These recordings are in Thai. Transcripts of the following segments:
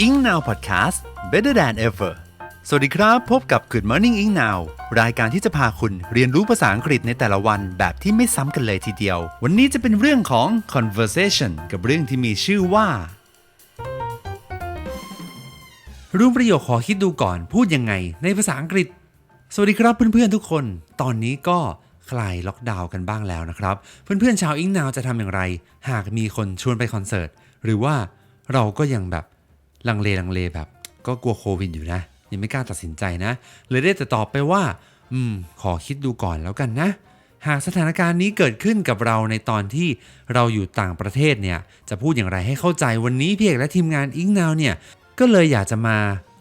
Ing Now Podcast Better than ever สวัสดีครับ พบกับ Good Morning Ing Now รายการที่จะพาคุณเรียนรู้ภาษาอังกฤษในแต่ละวันแบบที่ไม่ซ้ำกันเลยทีเดียว วันนี้จะเป็นเรื่องของ conversation กับเรื่องที่มีชื่อว่า รู้ประโยคขอคิดดูก่อนพูดยังไงในภาษาอังกฤษ สวัสดีครับเพื่อนๆทุกคน ตอนนี้ก็คลายล็อกดาวน์กันบ้างแล้วนะครับ เพื่อนๆชาวอิงนาวจะทำอย่างไร หากมีคนชวนไปคอนเสิร์ตหรือว่าเราก็ยังแบบ ลังเลลังเลแบบ ก็กลัวโควิดอยู่นะ ยังไม่กล้าตัดสินใจนะ เลยได้แต่ตอบไปว่า อืม ขอคิดดูก่อนแล้วกันนะ หากสถานการณ์นี้เกิดขึ้นกับเราในตอนที่เราอยู่ต่างประเทศเนี่ย จะพูดอย่างไรให้เข้าใจวันนี้พี่เอกและทีมงานอิงนาวเนี่ย ก็เลยอยากจะมา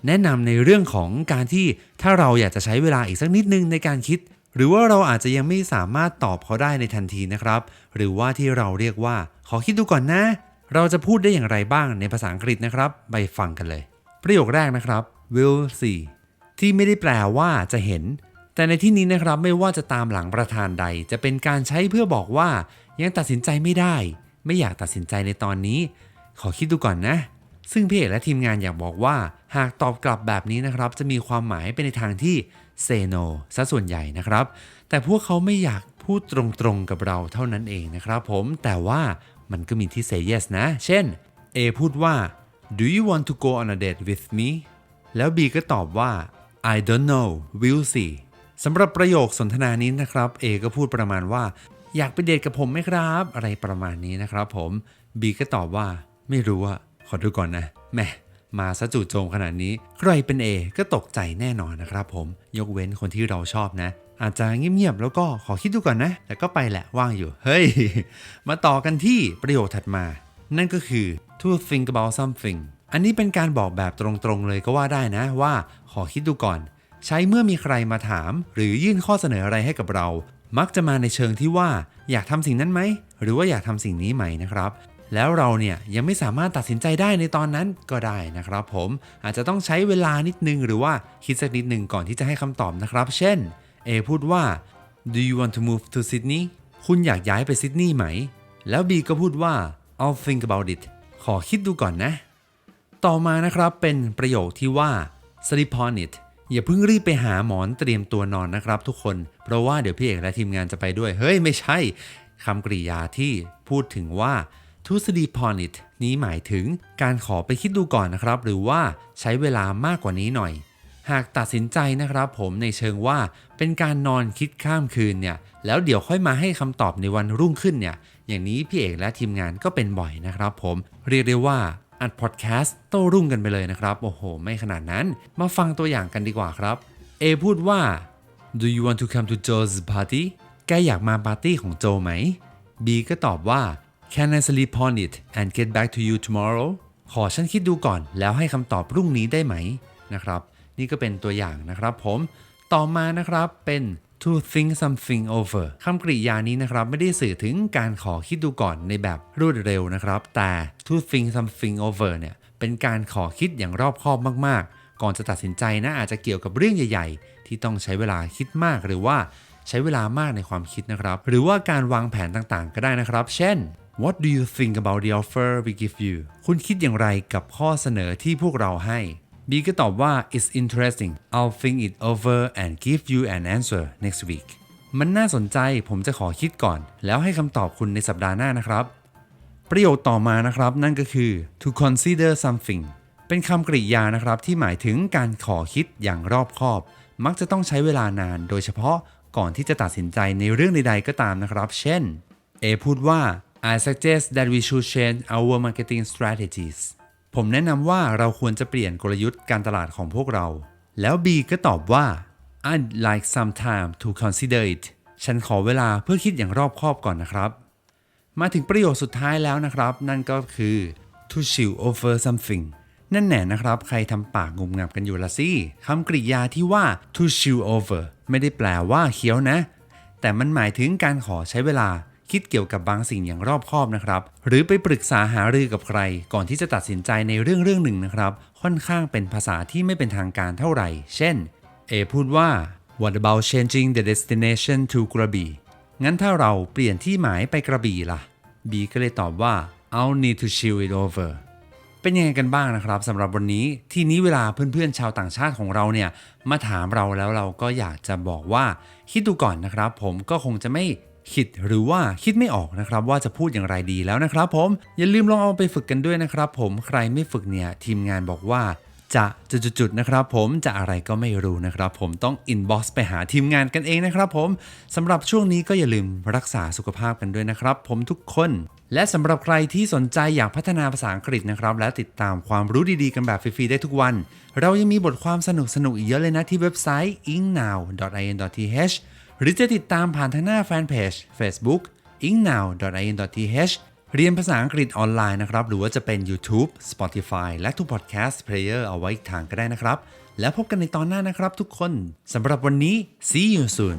แนะนำในเรื่องของการที่ถ้าเราอยากจะใช้เวลาอีกสักนิดนึงในการคิด หรือว่าเราอาจจะยังไม่สามารถตอบเขาได้ในทันทีนะครับ หรือว่าที่เราเรียกว่า ขอคิดดูก่อนนะ เราจะพูดได้อย่างไรบ้างในภาษาอังกฤษนะครับ ไปฟังกันเลย ประโยคแรกนะครับ will see ที่ไม่ได้แปลว่าจะเห็น แต่ในที่นี้นะครับไม่ว่าจะตามหลังประธานใด จะเป็นการใช้เพื่อบอกว่า ยังตัดสินใจไม่ได้ ไม่อยากตัดสินใจในตอนนี้ ขอคิดดูก่อนนะ ซึ่งพี่เอกและทีมงานอยากบอกว่า หากตอบกลับแบบนี้นะครับ จะมีความหมายไปในทางที่ say no ซะส่วนใหญ่นะครับ แต่พวกเขาไม่อยากพูดตรงๆกับเราเท่านั้นเองนะครับผม แต่ว่า มันก็มีที่ say yes นะ เช่น A พูดว่า do you want to go on a date with me แล้ว B ก็ตอบว่า I don't know we'll see สำหรับประโยคสนทนานี้นะครับ A ก็พูดประมาณว่า อยากไปเดทกับผมไหมครับ อะไรประมาณนี้นะครับผม B ก็ตอบว่า ไม่รู้อะขอดูก่อนนะแหม่มาซะจู่โจมขนาดนี้ ใครเป็น A ก็ตกใจแน่นอนนะครับผม ยกเว้นคนที่เราชอบนะ อาจจะเงียบๆแล้วก็ขอคิดดูก่อนนะ แต่ก็ไปแหละว่างอยู่ เฮ้ย มาต่อกันที่ประโยคถัดมา นั่นก็คือ to think about something อันนี้เป็นการบอกแบบตรงๆเลยก็ว่าได้นะว่า ขอคิดดูก่อน ใช้เมื่อมีใครมาถาม หรือยื่นข้อเสนออะไรให้กับเรา มักจะมาในเชิงที่ว่า อยากทำสิ่งนั้นไหม หรือว่าอยากทำสิ่งนี้ไหมนะครับ แล้วเราเนี่ยยังไม่สามารถตัดสินใจได้ในตอนนั้นก็ได้นะครับผมอาจจะต้องใช้เวลานิดนึง หรือว่าคิดสักนิดนึงก่อนที่จะให้คำตอบนะครับ เช่น A พูดว่า Do you want to move to Sydney คุณอยากย้ายไปซิดนีย์ไหม แล้ว B ก็พูดว่า I'll think about it ขอคิดดูก่อนนะ ต่อมานะครับเป็นประโยคที่ว่า sleep on it อย่าเพิ่งรีบไปหาหมอนเตรียมตัวนอนนะครับทุกคน เพราะว่าเดี๋ยวพี่เอกและทีมงานจะไปด้วย เฮ้ยไม่ใช่คำกริยาที่พูดถึงว่า to sleep on it นี้หมายถึงการขอไปคิดดูก่อนนะครับ หรือว่าใช้เวลามากกว่านี้หน่อย หากตัดสินใจนะครับผมในเชิงว่าเป็นการนอนคิดข้ามคืนเนี่ยแล้วเดี๋ยวค่อยมาให้คำตอบในวันรุ่งขึ้นเนี่ยอย่างนี้พี่เอกและทีมงานก็เป็นบ่อยนะครับผมเรียกได้ว่าอัดพอดแคสต์โต้รุ่งกันไปเลยนะครับ โอ้โห ไม่ขนาดนั้น มาฟังตัวอย่างกันดีกว่าครับ A พูดว่า Do you want to come to Joe's party แกอยากมาปาร์ตี้ของโจไหม B ก็ตอบว่า Can I sleep on it and get back to you tomorrow ขอฉันคิดดูก่อนแล้วให้คำตอบพรุ่งนี้ได้ไหมนะครับ นี่ก็เป็นตัวอย่างนะครับผม ต่อมานะครับเป็น to think something over คำกริยานี้นะครับ ไม่ได้สื่อถึงการขอคิดดูก่อนในแบบรวดเร็วนะครับ แต่ to think something over เนี่ยเป็นการขอคิดอย่างรอบคอบมากๆ ก่อนจะตัดสินใจนะอาจจะเกี่ยวกับเรื่องใหญ่ ๆ ที่ต้องใช้เวลาคิดมากหรือว่าใช้เวลามากในความคิดนะครับ หรือว่าการวางแผนต่างๆ ก็ได้นะครับ เช่น What do you think about the offer we give you คุณคิดอย่างไรกับข้อเสนอที่พวกเราให้ B ก็ตอบว่า it's interesting I'll think it over and give you an answer next week มันน่าสนใจผมจะขอคิดก่อน แล้วให้คำตอบคุณในสัปดาห์หน้านะครับ ประโยคต่อมานะครับ นั่นก็คือ to consider something เป็นคำกริยานะครับที่หมายถึงการขอคิดอย่างรอบคอบ มักจะต้องใช้เวลานาน โดยเฉพาะก่อนที่จะตัดสินใจในเรื่องใดๆก็ตามนะครับ เช่น A พูดว่า I suggest that we should change our marketing strategies ผมแนะนำว่าเราควรจะเปลี่ยนกลยุทธ์การตลาดของพวกเรา แล้ว B ก็ตอบว่า I'd like some time to consider it ฉันขอเวลาเพื่อคิดอย่างรอบคอบก่อนนะครับ มาถึงประโยคสุดท้ายแล้วนะครับ นั่นก็คือ to chew over something นั่นแน่นะครับ ใครทำปากงุมงับกันอยู่ละสิคำกริยาที่ว่า to chew over ไม่ได้แปลว่าเคี้ยวนะ แต่มันหมายถึงการขอใช้เวลา คิดเกี่ยวกับบางสิ่งอย่างรอบคอบนะครับ หรือไปปรึกษาหารือกับใคร ก่อนที่จะตัดสินใจในเรื่องเรื่องหนึ่งนะครับ ค่อนข้างเป็นภาษาที่ไม่เป็นทางการเท่าไหร่ เช่น A พูดว่า What about changing the destination to กระบี่งั้นถ้าเราเปลี่ยนที่หมายไปกระบี่ล่ะ B ก็เลยตอบว่า I'll need to chill it over เป็นยังไงกันบ้างนะครับสำหรับวันนี้ ทีนี้เวลาเพื่อนๆชาวต่างชาติของเราเนี่ย มาถามเราแล้วเราก็อยากจะบอกว่า คิดดูก่อนนะครับ ผมก็คงจะไม่ คิดหรือว่าคิดไม่ออกนะครับว่าจะพูดอย่างไรดีแล้วนะครับผมอย่าลืมลองเอาไปฝึกกันด้วยนะครับผมใครไม่ฝึกเนี่ยทีมงานบอกว่าจะจุดๆนะครับผมจะอะไรก็ไม่รู้นะครับผมต้องอินบ็อกซ์ไปหาทีมงานกันเองนะครับผมสำหรับช่วงนี้ก็อย่าลืมรักษาสุขภาพกันด้วยนะครับ ผมทุกคน และสำหรับใครที่สนใจอยากพัฒนาภาษาอังกฤษนะครับ และติดตามความรู้ดีๆ กันแบบฟรี ๆ ได้ทุกวัน เรายังมีบทความสนุกๆอีกเยอะเลยนะที่เว็บไซต์ ingnow.in.th หรือจะติดตามผ่านทางหน้าแฟนเพจ Facebook ingnow.in.th เรียนภาษาอังกฤษออนไลน์นะครับ หรือว่าจะเป็น YouTube Spotify และทุก podcast player เอาไว้อีกทางก็ได้นะครับ แล้วพบกันในตอนหน้านะครับทุกคนสำหรับวันนี้ see you soon